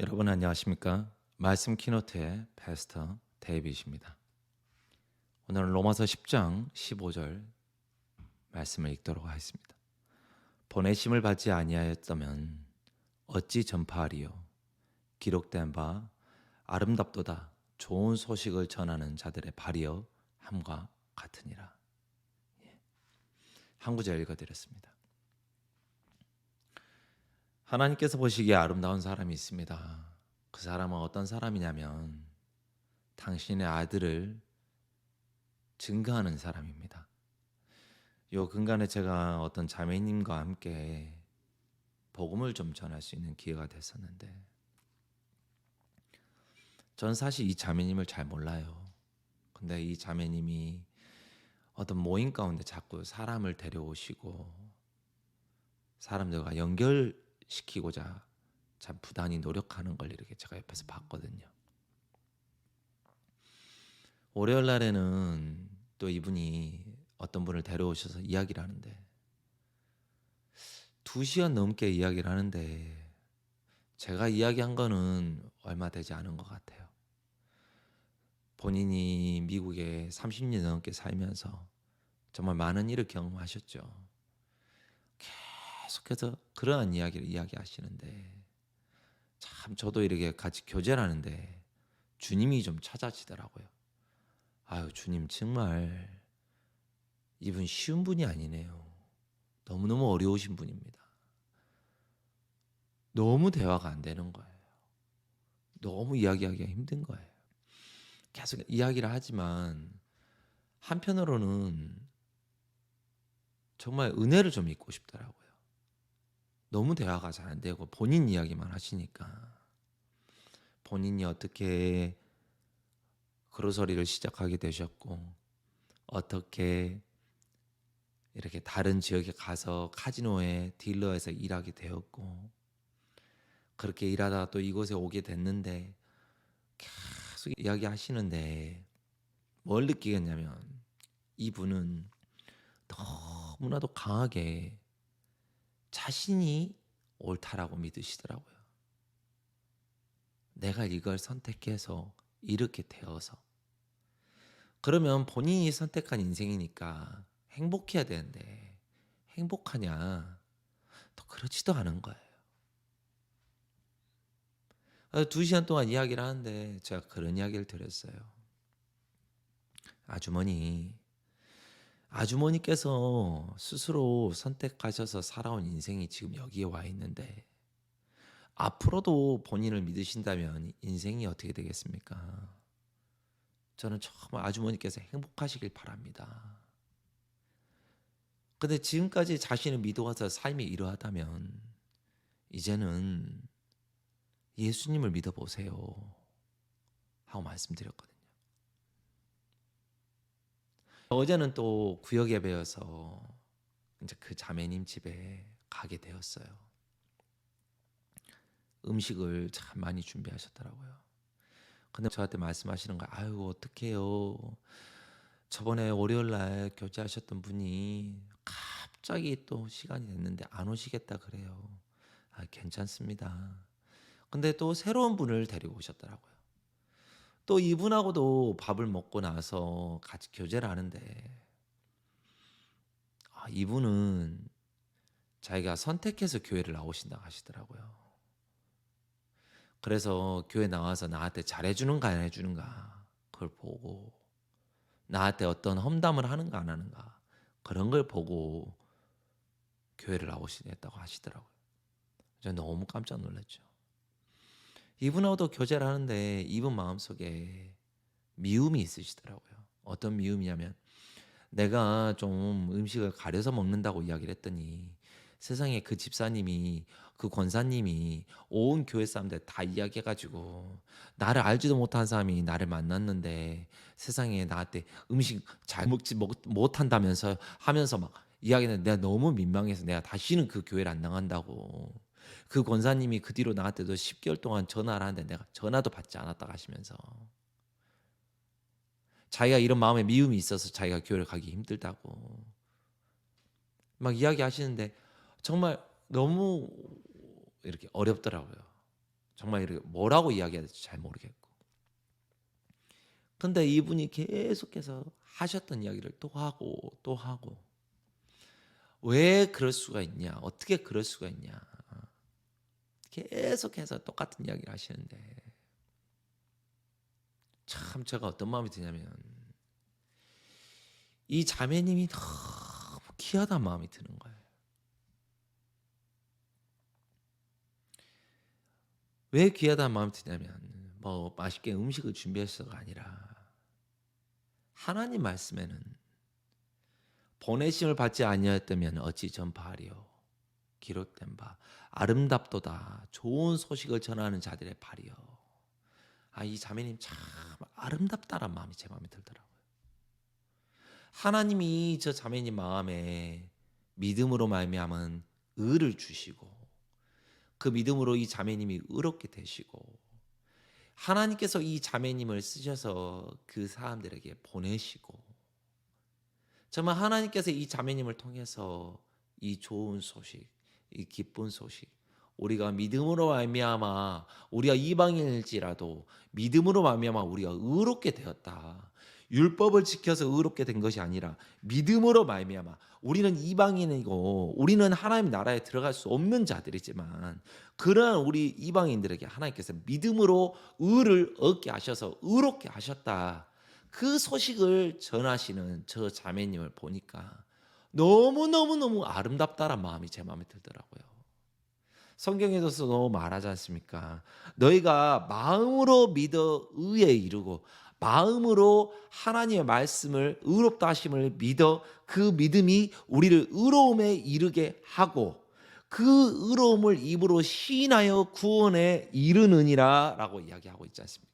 여러분 안녕하십니까? 말씀 키노트의 패스터 데이빗입니다. 오늘은 로마서 10장 15절 말씀을 읽도록 하겠습니다. 보내심을 받지 아니하였다면 어찌 전파하리요? 기록된 바 아름답도다 좋은 소식을 전하는 자들의 발이여 함과 같으니라. 예. 한 구절 읽어드렸습니다. 하나님께서 보시기에 아름다운 사람이 있습니다. 그 사람은 어떤 사람이냐면 당신의 아들을 증거하는 사람입니다. 요 근간에 제가 어떤 자매님과 함께 복음을 좀 전할 수 있는 기회가 됐었는데 전 사실 이 자매님을 잘 몰라요. 근데 이 자매님이 어떤 모임 가운데 자꾸 사람을 데려오시고 사람들과 연결 시키고자 참 부단히 노력하는 걸 이렇게 제가 옆에서 봤거든요. 월요일 날에는 또 이분이 어떤 분을 데려오셔서 이야기를 하는데 두 시간 넘게 이야기를 하는데 제가 이야기한 거는 얼마 되지 않은 것 같아요. 본인이 미국에 30년 넘게 살면서 정말 많은 일을 경험하셨죠. 계속해서 그러한 이야기를 이야기하시는데 참 저도 이렇게 같이 교제를 하는데 주님이 좀 찾아지더라고요. 아유 주님 정말 이분 쉬운 분이 아니네요. 너무너무 어려우신 분입니다. 너무 대화가 안 되는 거예요. 너무 이야기하기가 힘든 거예요. 계속 이야기를 하지만 한편으로는 정말 은혜를 좀 잊고 싶더라고요. 너무 대화가 잘 안 되고 본인 이야기만 하시니까. 본인이 어떻게 그로서리를 시작하게 되셨고 어떻게 이렇게 다른 지역에 가서 카지노에 딜러에서 일하게 되었고 그렇게 일하다가 또 이곳에 오게 됐는데 계속 이야기하시는데 뭘 느끼겠냐면 이분은 너무나도 강하게 자신이 옳다라고 믿으시더라고요. 내가 이걸 선택해서 이렇게 되어서 그러면 본인이 선택한 인생이니까 행복해야 되는데 행복하냐? 또 그렇지도 않은 거예요. 아, 두 시간 동안 이야기를 하는데 제가 그런 이야기를 드렸어요. 아주머니, 아주머니께서 스스로 선택하셔서 살아온 인생이 지금 여기에 와 있는데 앞으로도 본인을 믿으신다면 인생이 어떻게 되겠습니까? 저는 정말 아주머니께서 행복하시길 바랍니다. 근데 지금까지 자신을 믿어와서 삶이 이러하다면 이제는 예수님을 믿어보세요. 하고 말씀드렸거든요. 어제는 또 구역 예배여서 이제 그 자매님 집에 가게 되었어요. 음식을 참 많이 준비하셨더라고요. 근데 저한테 말씀하시는 거 아유 어떡해요. 저번에 월요일 날 교제하셨던 분이 갑자기 또 시간이 됐는데 안 오시겠다 그래요. 아, 괜찮습니다. 근데 또 새로운 분을 데리고 오셨더라고요. 또 이분하고도 밥을 먹고 나서 같이 교제를 하는데 아, 이분은 자기가 선택해서 교회를 나오신다 하시더라고요. 그래서 교회 나와서 나한테 잘해주는가 안 해주는가 그걸 보고 나한테 어떤 험담을 하는가 안 하는가 그런 걸 보고 교회를 나오시겠다고 하시더라고요. 저 너무 깜짝 놀랐죠. 이분하고도 교제를 하는데 이분 마음속에 미움이 있으시더라고요. 어떤 미움이냐면 내가 좀 음식을 가려서 먹는다고 이야기를 했더니 세상에 그 집사님이 그 권사님이 온 교회 사람들 다 이야기해가지고 나를 알지도 못한 사람이 나를 만났는데 세상에 나한테 음식 잘 먹지 못, 한다면서 하면서 막 이야기는 내가 너무 민망해서 내가 다시는 그 교회를 안 나간다고 그 권사님이 그 뒤로 나한테도 10개월 동안 전화를 하는데 내가 전화도 받지 않았다 하시면서 자기가 이런 마음에 미움이 있어서 자기가 교회를 가기 힘들다고 막 이야기하시는데 정말 너무 이렇게 어렵더라고요. 정말 이렇게 뭐라고 이야기해야 될지 잘 모르겠고. 근데 이분이 계속해서 하셨던 이야기를 또 하고 또 하고 왜 그럴 수가 있냐? 어떻게 그럴 수가 있냐? 계속해서 똑같은 이야기를 하시는데 참 제가 어떤 마음이 드냐면 이 자매님이 너무 귀하다는 마음이 드는 거예요. 왜 귀하다는 마음이 드냐면 뭐 맛있게 음식을 준비해서가 아니라 하나님 말씀에는 보내심을 받지 아니하였다면 어찌 전파하리요 기록된 바 아름답도다. 좋은 소식을 전하는 자들의 발이요 아 이 자매님 참 아름답다란 마음이 제 마음에 들더라고요. 하나님이 저 자매님 마음에 믿음으로 말미암은 의를 주시고 그 믿음으로 이 자매님이 의롭게 되시고 하나님께서 이 자매님을 쓰셔서 그 사람들에게 보내시고 정말 하나님께서 이 자매님을 통해서 이 좋은 소식, 이 기쁜 소식, 우리가 믿음으로 말미암아 우리가 이방인일지라도 믿음으로 말미암아 우리가 의롭게 되었다. 율법을 지켜서 의롭게 된 것이 아니라 믿음으로 말미암아 우리는 이방인이고 우리는 하나님 나라에 들어갈 수 없는 자들이지만 그러한 우리 이방인들에게 하나님께서 믿음으로 의를 얻게 하셔서 의롭게 하셨다. 그 소식을 전하시는 저 자매님을 보니까 너무너무너무 아름답다란 마음이 제 마음에 들더라고요. 성경에서도 너무 말하지 않습니까? 너희가 마음으로 믿어 의에 이르고 마음으로 하나님의 말씀을 의롭다 하심을 믿어 그 믿음이 우리를 의로움에 이르게 하고 그 의로움을 입으로 시인하여 구원에 이르느니라라고 이야기하고 있지 않습니까?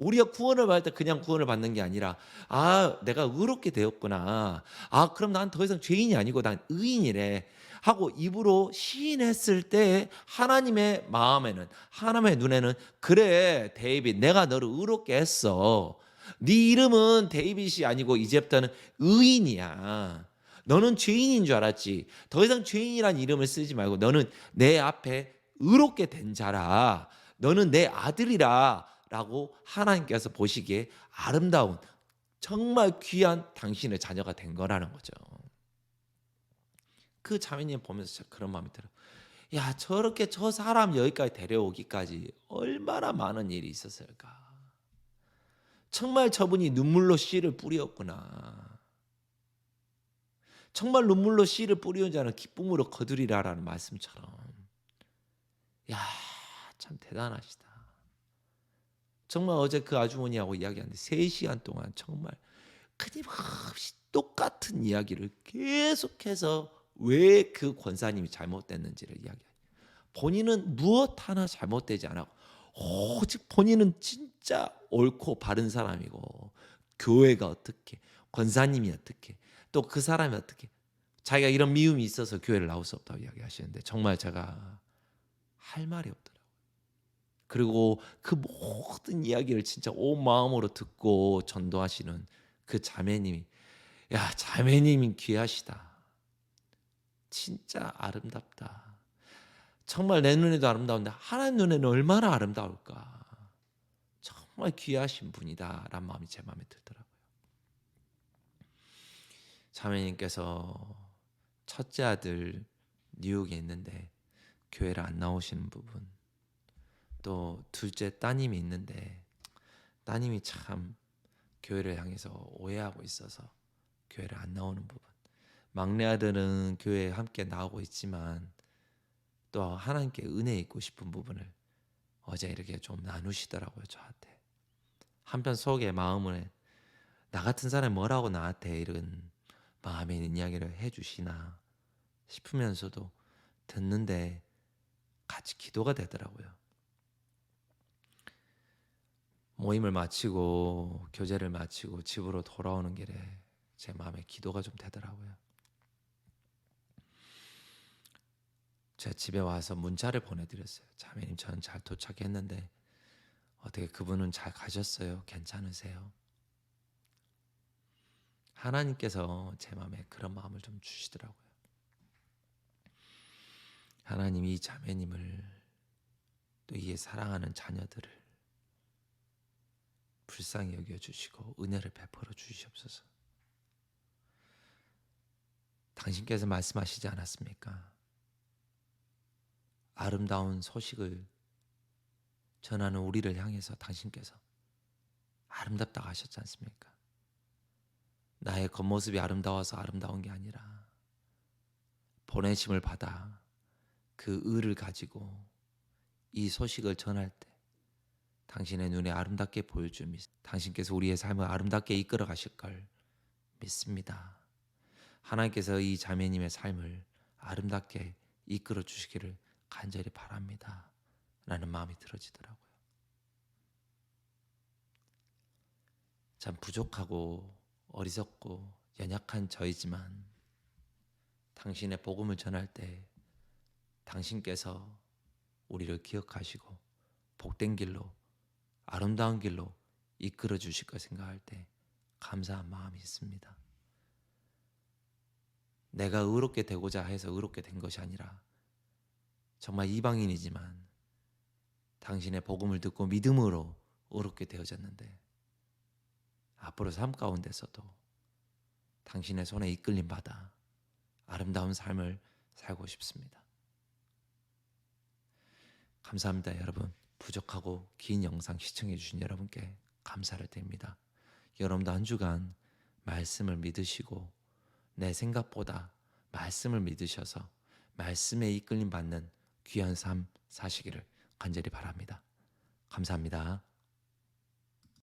우리가 구원을 받을 때 그냥 구원을 받는 게 아니라 아 내가 의롭게 되었구나. 아 그럼 난 더 이상 죄인이 아니고 난 의인이래. 하고 입으로 시인했을 때 하나님의 마음에는 하나님의 눈에는 그래 데이빗 내가 너를 의롭게 했어. 네 이름은 데이빗이 아니고 이제부터는 의인이야. 너는 죄인인 줄 알았지. 더 이상 죄인이란 이름을 쓰지 말고 너는 내 앞에 의롭게 된 자라. 너는 내 아들이라 라고 하나님께서 보시기에 아름다운 정말 귀한 당신의 자녀가 된 거라는 거죠. 그 자매님 보면서 그런 마음이 들어요. 야 저렇게 저 사람 여기까지 데려오기까지 얼마나 많은 일이 있었을까. 정말 저분이 눈물로 씨를 뿌렸구나. 정말 눈물로 씨를 뿌리는 자는 기쁨으로 거두리라라는 말씀처럼. 야 참 대단하시다. 정말 어제 그 아주머니하고 이야기하는데 3시간 동안 정말 끊임없이 똑같은 이야기를 계속해서 왜 그 권사님이 잘못됐는지를 이야기해요. 본인은 무엇 하나 잘못되지 않았고 오직 본인은 진짜 옳고 바른 사람이고 교회가 어떻게 권사님이 어떻게 또 그 사람이 어떻게 자기가 이런 미움이 있어서 교회를 나올 수 없다고 이야기하시는데 정말 제가 할 말이 없더라고요. 그리고 그 모든 이야기를 진짜 온 마음으로 듣고 전도하시는 그 자매님이 야 자매님이 귀하시다. 진짜 아름답다. 정말 내 눈에도 아름다운데 하나님 눈에는 얼마나 아름다울까. 정말 귀하신 분이다라는 마음이 제 마음에 들더라고요. 자매님께서 첫째 아들 뉴욕에 있는데 교회를 안 나오시는 부분 또 둘째 따님이 있는데 따님이 참 교회를 향해서 오해하고 있어서 교회를 안 나오는 부분. 막내 아들은 교회에 함께 나오고 있지만 또 하나님께 은혜 있고 싶은 부분을 어제 이렇게 좀 나누시더라고요 저한테. 한편 속에 마음을 나 같은 사람이 뭐라고 나한테 이런 있는 이야기를 해주시나 싶으면서도 듣는데 같이 기도가 되더라고요 모임을 마치고 교제를 마치고 집으로 돌아오는 길에 제 마음에 기도가 좀 되더라고요. 제 집에 와서 문자를 보내드렸어요. 자매님 저는 잘 도착했는데 어떻게 그분은 잘 가셨어요? 괜찮으세요? 하나님께서 제 마음에 그런 마음을 좀 주시더라고요. 하나님이 이 자매님을 또 이에 사랑하는 자녀들을 불쌍히 여겨 주시고 은혜를 베풀어 주시옵소서. 당신께서 말씀하시지 않았습니까? 아름다운 소식을 전하는 우리를 향해서 당신께서 아름답다고 하셨지 않습니까? 나의 겉모습이 아름다워서 아름다운 게 아니라 보내심을 받아 그 의를 가지고 이 소식을 전할 때 당신의 눈에 아름답게 보여줄 믿 당신께서 우리의 삶을 아름답게 이끌어 가실 걸 믿습니다. 하나님께서 이 자매님의 삶을 아름답게 이끌어 주시기를 간절히 바랍니다. 라는 마음이 들어지더라고요. 참 부족하고 어리석고 연약한 저이지만 당신의 복음을 전할 때 당신께서 우리를 기억하시고 복된 길로 아름다운 길로 이끌어 주실 걸 생각할 때 감사한 마음이 있습니다. 내가 의롭게 되고자 해서 의롭게 된 것이 아니라 정말 이방인이지만 당신의 복음을 듣고 믿음으로 의롭게 되어졌는데 앞으로 삶 가운데서도 당신의 손에 이끌림 받아 아름다운 삶을 살고 싶습니다. 감사합니다, 여러분. 부족하고 긴 영상 시청해 주신 여러분께 감사를 드립니다. 여러분도 한 주간 말씀을 믿으시고 내 생각보다 말씀을 믿으셔서 말씀에 이끌림 받는 귀한 삶 사시기를 간절히 바랍니다. 감사합니다.